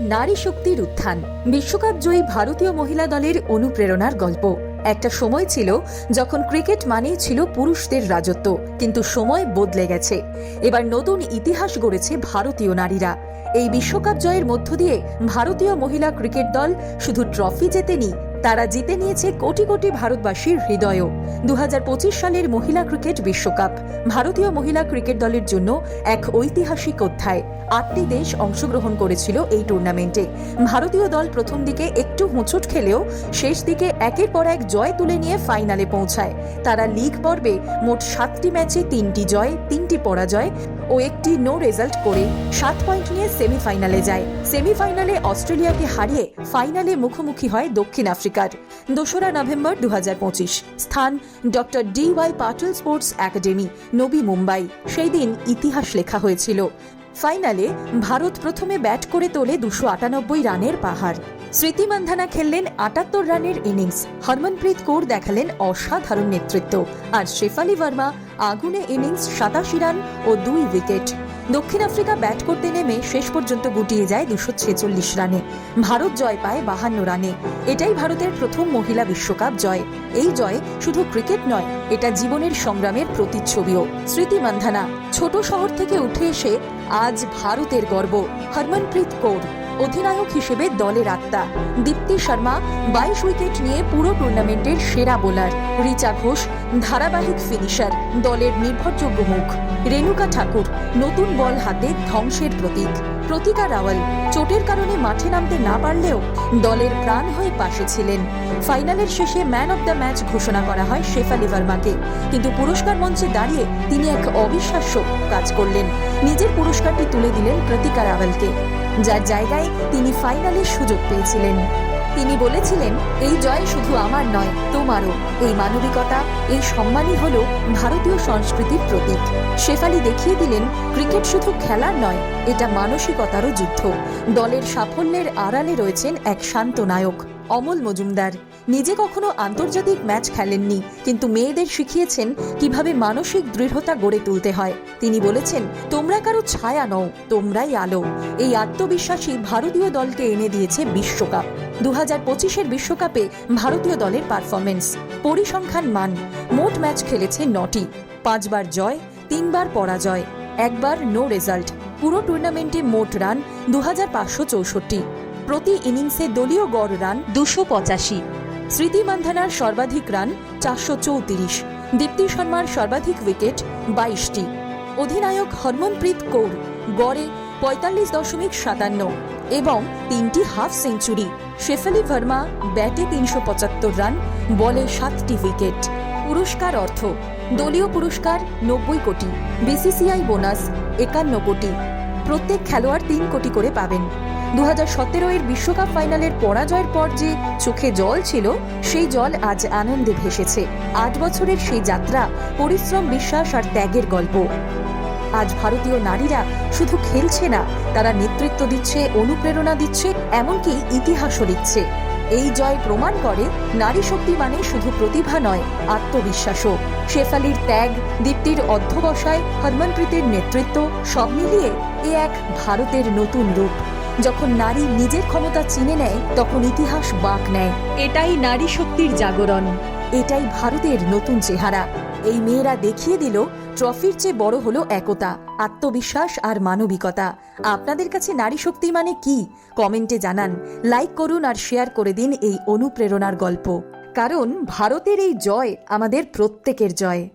নারী শক্তির উত্থান। বিশ্বকাপ জয়ী ভারতীয় মহিলা দলের অনুপ্রেরণার গল্প। একটা সময় ছিল যখন ক্রিকেট মানেই ছিল পুরুষদের রাজত্ব, কিন্তু সময় বদলে গেছে। এবার নতুন ইতিহাস গড়েছে ভারতীয় নারীরা। এই বিশ্বকাপ জয়ের মধ্য দিয়ে ভারতীয় মহিলা ক্রিকেট দল শুধু ট্রফি জেতেনি তারা জিতে নিয়েছে কোটি কোটি ভারতবাসীর হৃদয়ও। দু হাজার পঁচিশ সালের মহিলা ক্রিকেট বিশ্বকাপ। ভারতীয় মহিলা ক্রিকেট দলের জন্য এক ঐতিহাসিক অধ্যায়। আটটি দেশ অংশগ্রহণ করেছিল এই টুর্নামেন্টে। ভারতীয় দল প্রথম দিকে একটু হোঁচট খেলেও শেষ দিকে একের পর এক জয় তুলে নিয়ে ফাইনালে পৌঁছায়। তারা লিগ পর্বে মোট সাতটি ম্যাচে তিনটি জয়, তিনটি পরাজয় ও একটি নো রেজাল্ট করে সাত পয়েন্ট নিয়ে সেমিফাইনালে যায়। সেমিফাইনালে অস্ট্রেলিয়াকে হারিয়ে ফাইনালে মুখোমুখি হয় দক্ষিণ আফ্রিকার দোসরা নভেম্বর দুহাজার পঁচিশ। স্থান doctor D Y Patil sports academy, Navi Mumbai. সেই দিন ইতিহাস লেখা হয়েছিল। ফাইনালে ভারত প্রথমে ব্যাট করে তোলে দুশো আটানব্বই রানের পাহাড়। স্মৃতি মান্ধানা খেললেন আটাত্তর রানের ইনিংস। হরমনপ্রীত কৌর দেখালেন অসাধারণ নেতৃত্ব। আর শেফালি ভার্মা আগুনে ইনিংস সাতাশি রান ও দুই উইকেট। দক্ষিণ আফ্রিকা ব্যাট করতে নেমে শেষ পর্যন্ত গুটিয়ে যায় দুশো ছেচল্লিশ রানে। ভারত জয় পায় বাহান্ন রানে। এটাই ভারতের প্রথম মহিলা বিশ্বকাপ জয়। এই জয় শুধু ক্রিকেট নয়, এটা জীবনের সংগ্রামের প্রতিচ্ছবিও। স্মৃতি মান্ধানা, ছোট শহর থেকে উঠে এসে আজ ভারতের গর্ব। হরমনপ্রীত কৌর। অধিনায়ক হিসেবে দলের আত্মা। দীপ্তি শর্মা বাইশ উইকেট নিয়ে পুরো টুর্নামেন্টের সেরা বোলার। রিচা ঘোষ ধারাবাহিক ফিনিশার, দলের নির্ভরযোগ্য মুখ। রেণুকা ঠাকুর নতুন বল হাতে ধ্বংসের প্রতীক। প্রতিকা রাওয়াল চোটের কারণে মাঠে নামতে না পারলেও দলের প্রাণ হয়ে পাশে ছিলেন। ফাইনালের শেষে ম্যান অব দ্য ম্যাচ ঘোষণা করা হয় শেফালি ভার্মাকে। কিন্তু পুরস্কার মঞ্চে দাঁড়িয়ে তিনি এক অবিশ্বাস্য কাজ করলেন। নিজের পুরস্কারটি তুলে দিলেন প্রতিকা রাওয়ালকে। যার জায়গায় তিনি ফাইনালের সুযোগ পেয়েছিলেন। তিনি বলেছিলেন, এই জয় শুধু আমার নয়, তোমারও। এই মানবিকতা, এই সম্মানই হল ভারতীয় সংস্কৃতির প্রতীক। শেফালি দেখিয়ে দিলেন, ক্রিকেট শুধু খেলার নয়, এটা মানসিকতারও যুদ্ধ। দলের সাফল্যের আড়ালে রয়েছেন এক শান্ত নায়ক, অমল মজুমদার। নিজে কখনো আন্তর্জাতিক ম্যাচ খেলেননি, কিন্তু মেয়েদের শিখিয়েছেন কীভাবে মানসিক দৃঢ়তা গড়ে তুলতে হয়। তিনি বলেছেন, তোমরা কারও ছায়া নও, তোমরাই আলো। এই আত্মবিশ্বাসী ভারতীয় দলকে এনে দিয়েছে বিশ্বকাপ। দু হাজার পঁচিশের বিশ্বকাপে ভারতীয় দলের পারফরমেন্স পরিসংখ্যান মান, মোট ম্যাচ খেলেছে নটি। পাঁচবার জয়, তিনবার পরাজয়, একবার নো রেজাল্ট পুরো টুর্নামেন্টে মোট রান দু প্রতি ইনিংসে দলীয় গড় রান দুশো পঁচাশি। স্মৃতি মান্ধানার সর্বাধিক রান চারশো চৌত্রিশ। দীপ্তি শর্মার সর্বাধিক উইকেট বাইশটি। অধিনায়ক হরমনপ্রীত কৌর গড়ে পঁয়তাল্লিশ দশমিক সাতান্ন এবং তিনটি হাফ সেঞ্চুরি। শেফালি ভার্মা ব্যাটে তিনশো পঁচাত্তর রান, বলে সাতটি উইকেট। পুরস্কার অর্থ, দলীয় পুরস্কার নব্বই কোটি। বিসিসিআই বোনাস একান্ন কোটি। প্রত্যেক খেলোয়াড় তিন কোটি করে পাবেন। দু হাজার সতেরো এর বিশ্বকাপ ফাইনালের পরাজয়ের পর যে চোখে জল ছিল, সেই জল আজ আনন্দে ভেসেছে। আট বছরের সেই যাত্রা, পরিশ্রম, বিশ্বাস আর ত্যাগের গল্প। আজ ভারতীয় নারীরা শুধু খেলছে না, তারা নেতৃত্ব দিচ্ছে, অনুপ্রেরণা দিচ্ছে, এমনকি ইতিহাসও লিখছে। এই জয় প্রমাণ করে নারী শক্তি মানে শুধু প্রতিভা নয়, আত্মবিশ্বাসও। শেফালির ত্যাগ, দীপ্তির অধ্যবসায়, হরমনপ্রীতের নেতৃত্ব, সব মিলিয়ে এ এক ভারতের নতুন রূপ। যখন নারী নিজের ক্ষমতা চিনে নেয়, তখন ইতিহাস বাঁক নেয়। এটাই নারী শক্তির জাগরণ। এটাই ভারতের নতুন চেহারা। এই মেয়েরা দেখিয়ে দিল, ট্রফির চেয়ে বড় হলো একতা, আত্মবিশ্বাস আর মানবিকতা। আপনাদের কাছে নারী শক্তি মানে কি? কমেন্টে জানান। লাইক করুন আর শেয়ার করে দিন এই অনুপ্রেরণার গল্প। কারণ ভারতের এই জয় আমাদের প্রত্যেকের জয়।